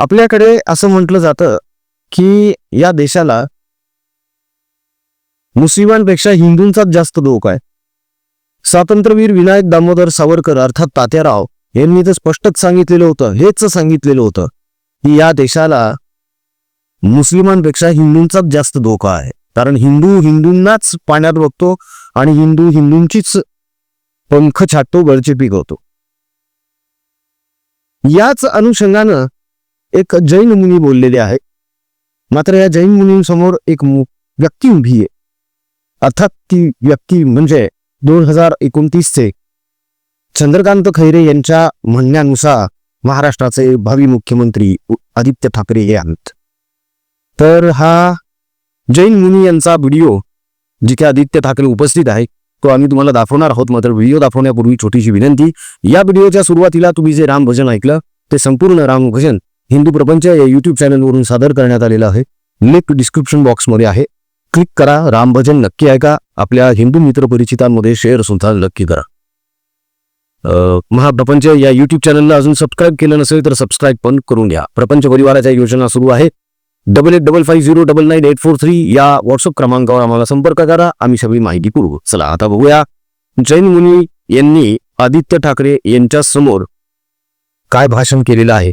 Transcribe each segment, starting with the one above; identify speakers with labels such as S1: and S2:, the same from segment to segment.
S1: आपल्याकडे असं म्हटलं जातं की या देशाला मुस्लिमांपेक्षा हिंदूंचाच जास्त धोका आहे स्वातंत्र्यवीर विनायक दामोदर सावरकर अर्थात तात्याराव यांनी तर स्पष्टच सांगितलेलं होतं हेच सांगितलेलं होतं की या देशाला मुस्लिमांपेक्षा हिंदूंचाच जास्त धोका आहे. कारण हिंदू हिंदूंनाच पाण्यात बघतो आणि हिंदू हिंदूंचीच पंख छाटतो गळचे पिकवतो याच अनुषंगानं एक जैन मुनी बोललेले आहे. मात्र या जैन मुनींसमोर एक व्यक्ती उभी आहे. अर्थात ती व्यक्ती म्हणजे दोन हजार एकोणतीसचे चंद्रकांत खैरे यांच्या म्हणण्यानुसार महाराष्ट्राचे भावी मुख्यमंत्री आदित्य ठाकरे हे आहेत. तर हा जैन मुनी यांचा व्हिडिओ जिथे आदित्य ठाकरे उपस्थित आहे तो आम्ही तुम्हाला दाखवणार आहोत. मात्र व्हिडिओ दाखवण्यापूर्वी छोटीशी विनंती या व्हिडिओच्या सुरुवातीला तुम्ही जे रामभजन ऐकलं ते संपूर्ण रामभजन हिंदू प्रपंच या युट्यूब चॅनलवरून सादर करण्यात आलेलं आहे. लिंक डिस्क्रिप्शन बॉक्समध्ये आहे. क्लिक करा. राम भजन नक्की ऐका. आपल्या हिंदू मित्र परिचितांमध्ये शेअर सुद्धा नक्की करा. महाप्रपंच या युट्यूब चॅनलला अजून सबस्क्राईब केलं नसेल तर सबस्क्राईब पण करून घ्या. प्रपंच परिवाराच्या योजना सुरू आहे. Double eight double five zero double nine eight four three या व्हॉट्सअप क्रमांकावर आम्हाला संपर्क करा. आम्ही सगळी माहिती पुरवू. चला आता बघूया. जैन मुनी यांनी आदित्य ठाकरे यांच्या समोर काय भाषण केलेलं आहे?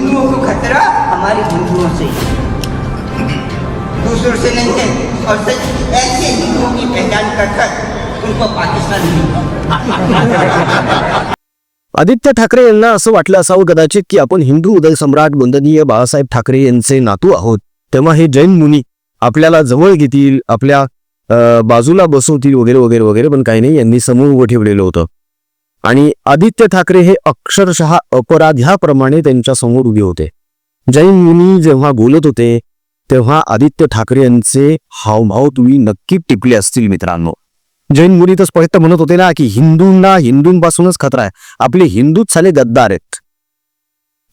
S2: हिंदुओं को खतरा हमारे हिंदुओं से। दूसरों से नहीं है और सच ऐसे हिंदुओं की पहचान कर कर उनको पाकिस्तान
S1: आदित्य ठाकरे यांना असं वाटलं असावं कदाचित की आपण हिंदू उदय सम्राट बंदनीय बाळासाहेब ठाकरे यांचे नातू आहोत. तेव्हा हे जैन मुनी आपल्याला जवळ घेतील आपल्या बाजूला बसवतील वगैरे वगैरे वगैरे पण काही नाही यांनी समोर उभं ठेवलेलं होतं. आणि आदित्य ठाकरे हे अक्षरशः अपराध्याप्रमाणे त्यांच्यासमोर उभे होते. जैन मुनी जेव्हा बोलत होते तेव्हा आदित्य ठाकरे यांचे हावभाव तुम्ही नक्की टिपले असतील मित्रांनो. जैन मुनी तर स्पष्ट म्हणत होते ना की हिंदूंना हिंदूंपासूनच खतरा आहे. आपले हिंदूच साले गद्दार आहेत.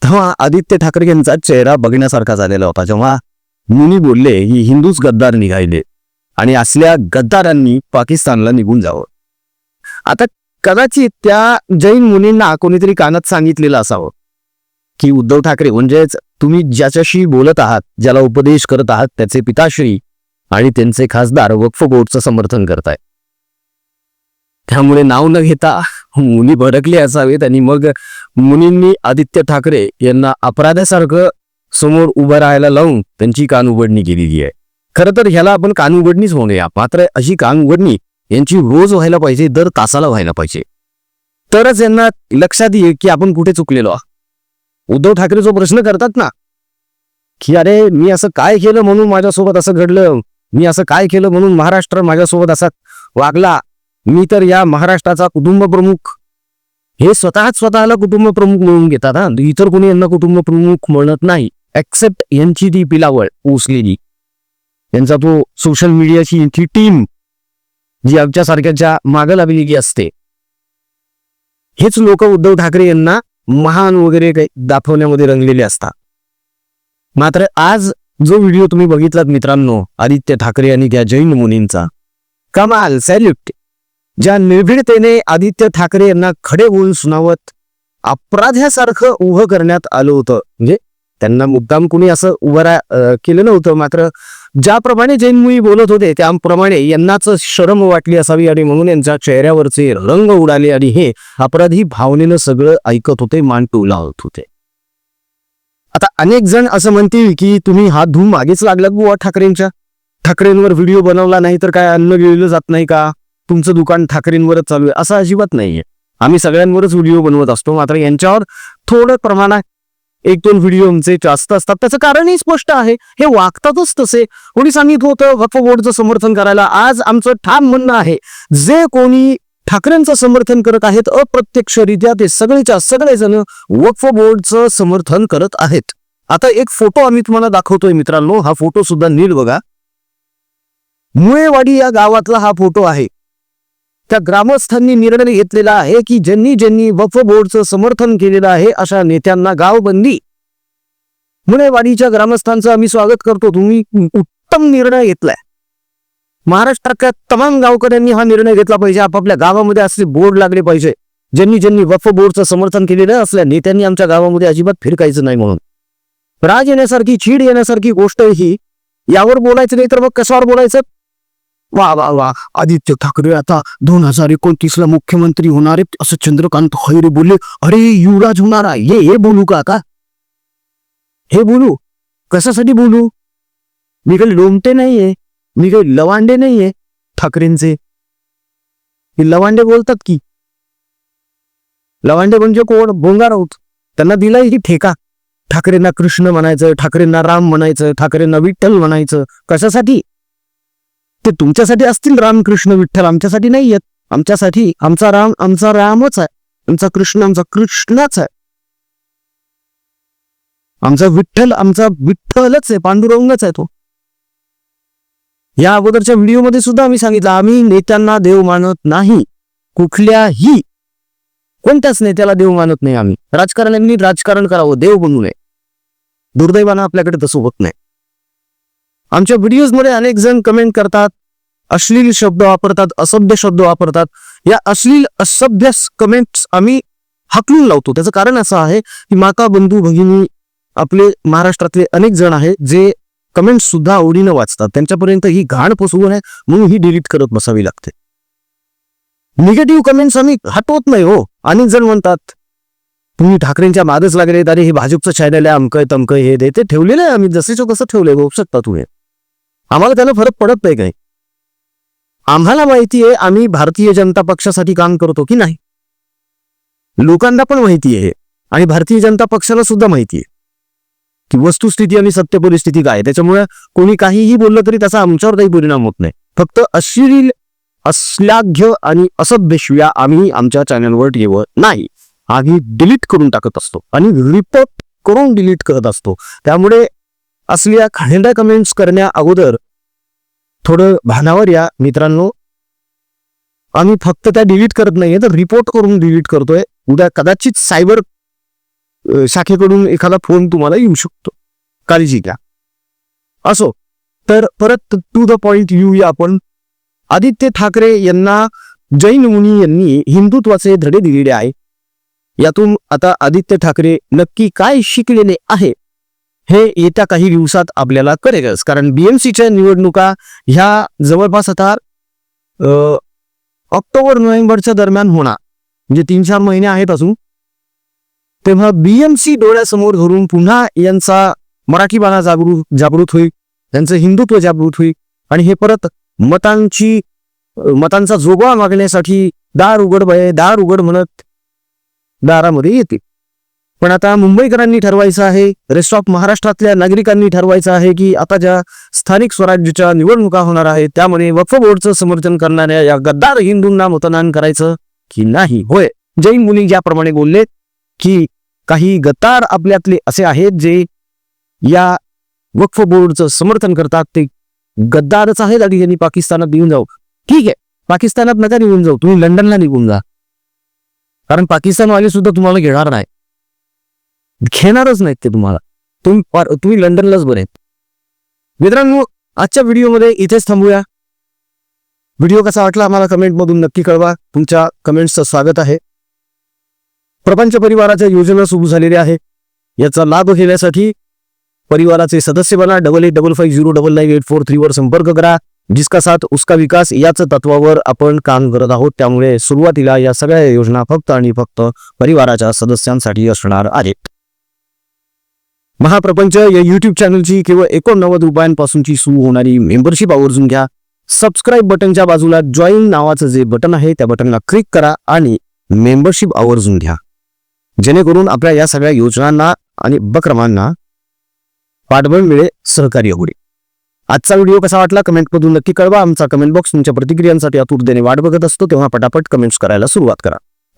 S1: तेव्हा आदित्य ठाकरे यांचा चेहरा बघण्यासारखा झालेला होता. जेव्हा मुनी बोलले की हिंदूच गद्दार निघायले आणि असल्या गद्दारांनी पाकिस्तानला निघून जावं. आता कदाचित त्या जैन मुनींना कोणीतरी कानात सांगितलेलं असावं. की उद्धव ठाकरे म्हणजेच तुम्ही ज्याच्याशी बोलत आहात ज्याला उपदेश करत आहात त्याचे पिताश्री आणि त्यांचे खासदार वक्फ बोर्डचं समर्थन करताय. त्यामुळे नाव न घेता मुनी भडकले असावेत आणि मग मुनींनी आदित्य ठाकरे यांना अपराध्यासारखं समोर उभं राहायला लावून त्यांची कान उघडणी केलेली आहे. खरं तर ह्याला आपण कान उघडणीच म्हणूया. मात्र अशी कान उघडणी यांची रोज व्हायला पाहिजे दर तासाला व्हायला पाहिजे. तरच यांना लक्षात येईल की आपण कुठे चुकलेलो आहोत. उद्धव ठाकरे जो प्रश्न करतात ना की अरे मी असं काय केलं म्हणून माझ्यासोबत असं घडलं मी असं काय केलं म्हणून महाराष्ट्र माझ्यासोबत असा वागला मी तर या महाराष्ट्राचा कुटुंब प्रमुख. हे स्वतःच स्वतःला कुटुंब प्रमुख म्हणून घेतात हा. इतर कोणी यांना कुटुंब प्रमुख म्हणत नाही एक्सेप्ट यांची ती पिलावळ पोचलेली यांचा तो सोशल मीडियाची ती टीम जी आमच्या सारख्याच्या मागं लागलेली असते. हेच लोक उद्धव ठाकरे यांना महान वगैरे काही दाखवण्यामध्ये रंगलेले असतात. मात्र आज जो व्हिडिओ तुम्ही बघितलात मित्रांनो आदित्य ठाकरे आणि त्या जैन मुनींचा कमाल सॅल्यूट ज्या निर्भीडतेने आदित्य ठाकरे यांना खडे बोलून सुनावत अपराध्यासारखं उभं करण्यात आलं होतं म्हणजे त्यांना मुद्दाम कुणी असं उभं रा केलं नव्हतं. मात्र ज्याप्रमाणे जैन मुई बोलत होते त्याप्रमाणे यांनाच शरम वाटली असावी आणि म्हणून यांच्या चेहऱ्यावरचे रंग उडाले आणि हे अपराधी भावनेनं सगळं ऐकत होते मान टोलावत होते. आता अनेक जण असं म्हणतील की तुम्ही हात धुवून मागेच लागलात बुवा ठाकरेंच्या? ठाकरेंवर व्हिडिओ बनवला नाही तर काय अन्न गिळलं जात नाही का? तुमचं दुकान ठाकरेंवरच चालू आहे असं अजिबात नाहीये. आम्ही सगळ्यांवरच व्हिडिओ बनवत असतो मात्र यांच्यावर थोडं प्रमाणात एक दोन व्हिडिओ आमचे जास्त असतात. त्याचं कारणही स्पष्ट आहे. हे वागतातच तसे. कोणी सांगितलं होतं वक्फ बोर्डचं समर्थन करायला. आज आमचं ठाम म्हणणं आहे जे कोणी ठाकरेंचं समर्थन करत आहेत अप्रत्यक्षरित्या ते सगळेच्या सगळेजण वक्फ बोर्डचं समर्थन करत आहेत. आता एक फोटो आम्ही तुम्हाला दाखवतोय मित्रांनो. हा फोटो सुद्धा नीट बघा. मुळेवाडी या गावातला हा फोटो आहे. त्या ग्रामस्थांनी निर्णय घेतलेला आहे की ज्यांनी ज्यांनी वफ बोर्डचं समर्थन केलेलं आहे अशा नेत्यांना गावबंदी. मुळेवाडीच्या ग्रामस्थांचं आम्ही स्वागत करतो. तुम्ही उत्तम निर्णय घेतलाय. महाराष्ट्रातल्या तमाम गावकऱ्यांनी हा निर्णय घेतला पाहिजे. आपापल्या गावामध्ये असले बोर्ड लागले पाहिजे. ज्यांनी ज्यांनी वफ बोर्डचं समर्थन केलेलं असल्या नेत्यांनी आमच्या गावामध्ये अजिबात फिरकायचं नाही म्हणून. राज येण्यासारखी चीड येण्यासारखी गोष्ट ही यावर बोलायचं नाही तर मग कशावर बोलायचं? वा वा वा. आदित्य ठाकरे आता दोन हजार एकोणतीसला मुख्यमंत्री होणार आहेत असं चंद्रकांत खैरे बोलले. अरे युवराज होणार आहे. हे हे बोलू का का हे बोलू? कशासाठी बोलू? मी काही लोमटे नाहीये. मी काही लवांडे नाहीये ठाकरेंचे. हे लवांडे बोलतात की? लवांडे म्हणजे कोण? बोंगार आहोत. त्यांना दिलाय की ठेका. ठाकरेंना कृष्ण म्हणायचं ठाकरेंना राम म्हणायचं ठाकरेंना विठ्ठल म्हणायचं. कशासाठी? ते तुमच्यासाठी असतील रामकृष्ण विठ्ठल आमच्यासाठी नाही आहेत आमच्यासाठी आमचा राम आमचा रामच आहे. आमचा कृष्ण आमचा कृष्णाच आहे. आमचा विठ्ठल आमचा विठ्ठलच आहे पांडुरंगच आहे तो. या अगोदरच्या व्हिडिओमध्ये सुद्धा आम्ही सांगितलं आम्ही नेत्यांना देव मानत नाही. कुठल्याही कोणत्याच नेत्याला देव मानत नाही आम्ही. राजकारण्यांनी राजकारण करावं देव बनू नये. दुर्दैवानं आपल्याकडे तसं होत नाही. आमच्या व्हिडिओजमध्ये अनेक जण कमेंट करतात अश्लील शब्द वापरतात असभ्य शब्द वापरतात. या अश्लील असभ्य कमेंट्स आम्ही हाकलून लावतो. त्याचं कारण असं आहे की माता बंधू भगिनी आपले महाराष्ट्रातले अनेक जण आहेत जे कमेंट सुद्धा आवडीनं वाचतात. त्यांच्यापर्यंत ही घाण पोचवू नये म्हणून ही डिलीट करत बसावी लागते. निगेटिव्ह कमेंट्स आम्ही हटवत नाही हो. अनेक जण म्हणतात तुम्ही ठाकरेंच्या मागच लागले अरे हे भाजपचं चॅनल आहे. अमकय तमकय हे दे ते ठेवलेलं आहे आम्ही. जसेच कसं ठेवलंय बघू शकता तुम्ही. आम्हाला त्याला फरक पडत नाही काही. आम्हाला माहिती आहे आम्ही भारतीय जनता पक्षासाठी काम करतो की नाही. लोकांना पण माहिती आहे आणि भारतीय जनता पक्षाला सुद्धा माहिती आहे. की वस्तुस्थिती आणि सत्य परिस्थिती काय आहे. त्याच्यामुळे कोणी काहीही बोललं तरी त्याचा आमच्यावर काही परिणाम होत नाही. फक्त अश्लील अश्लाघ्य आणि असभ्यशिव्या आम्ही आमच्या चॅनलवर ठेवत नाही. आम्ही डिलीट करून टाकत असतो आणि रिपोर्ट करून डिलीट करत असतो. त्यामुळे असल्या खाण्याच्या कमेंट्स करण्या अगोदर थोडं भानावर या मित्रांनो. आम्ही फक्त त्या डिलीट करत नाहीये तर रिपोर्ट करून डिलीट करतोय. उद्या कदाचित सायबर शाखेकडून एखादा फोन तुम्हाला येऊ शकतो. काळजी घ्या. असो तर परत टू द पॉइंट येऊया आपण. आदित्य ठाकरे यांना जैन मुनी यांनी हिंदुत्वाचे धडे दिलेले आहे. यातून आता आदित्य ठाकरे नक्की काय शिकलेले आहे? हे येत्या काही दिवसात आपल्याला कळेलच. कारण बीएमसीच्या निवडणुका ह्या जवळपास आता ऑक्टोबर नोव्हेंबरच्या दरम्यान होणार. म्हणजे तीन चार महिने आहेत अजून. तेव्हा बीएमसी डोळ्यासमोर धरून पुन्हा यांचा मराठी बाणा जागृत जागृत होईल. त्यांचं हिंदुत्व जागृत होईल. आणि हे परत मतांची मतांचा जोगवा मागण्यासाठी दार उघड बये दार उघड म्हणत दारामध्ये येते पण आता मुंबईकरांनी ठरवायचं आहे रेस्ट ऑफ महाराष्ट्रातल्या नागरिकांनी ठरवायचं आहे की आता ज्या स्थानिक स्वराज्याच्या निवडणुका होणार आहेत त्यामध्ये वक्फ बोर्डचं समर्थन करणाऱ्या या गद्दार हिंदूंना मतदान करायचं की नाही? होय. जैन मुनी ज्याप्रमाणे बोलले की काही गद्दार आपल्यातले असे आहेत जे या वक्फ बोर्डचं समर्थन करतात ते गद्दारच आहेत आणि यांनी पाकिस्तानात निघून जाऊ. ठीक आहे. पाकिस्तानात नका निघून जाऊ. तुम्ही लंडनला निघून जा. कारण पाकिस्तानवाले सुद्धा तुम्हाला घेणार नाही. घेणारच नाहीत ते तुम्हाला. तुम्ही तुम्ही लंडनलाच बरे मित्रांनो आजच्या व्हिडिओमध्ये इथेच थांबूया. व्हिडिओ कसा वाटला आम्हाला कमेंटमधून नक्की कळवा. तुमच्या कमेंट्सचं स्वागत आहे. प्रपंच परिवाराच्या योजना सुरू झालेल्या आहे याचा लाभ घेण्यासाठी परिवाराचे सदस्य बना double eight double five zero double nine eight four थ्रीवर संपर्क करा. जिसका साथ उसका विकास याच तत्वावर आपण काम करत आहोत. त्यामुळे सुरुवातीला या सगळ्या योजना फक्त आणि फक्त परिवाराच्या सदस्यांसाठी असणार आहेत. महाप्रपंच या युट्यूब चॅनलची केवळ एकोणनव्वद रुपयांपासूनची सुरू होणारी मेंबरशिप आवर्जून घ्या. सबस्क्राईब बटनच्या बाजूला जॉईन नावाचं जे बटन आहे त्या बटनला क्लिक करा आणि मेंबरशिप आवर्जून घ्या. जेणेकरून आपल्या या सगळ्या योजनांना आणि उपक्रमांना पाठबळ मिळेल सहकार्य होईल. आजचा व्हिडिओ कसा वाटला कमेंटमधून नक्की कळवा. आमचा कमेंट बॉक्स तुमच्या प्रतिक्रियांसाठी आतुरतेने वाट बघत असतो. तेव्हा पटापट कमेंट्स करायला सुरुवात करा.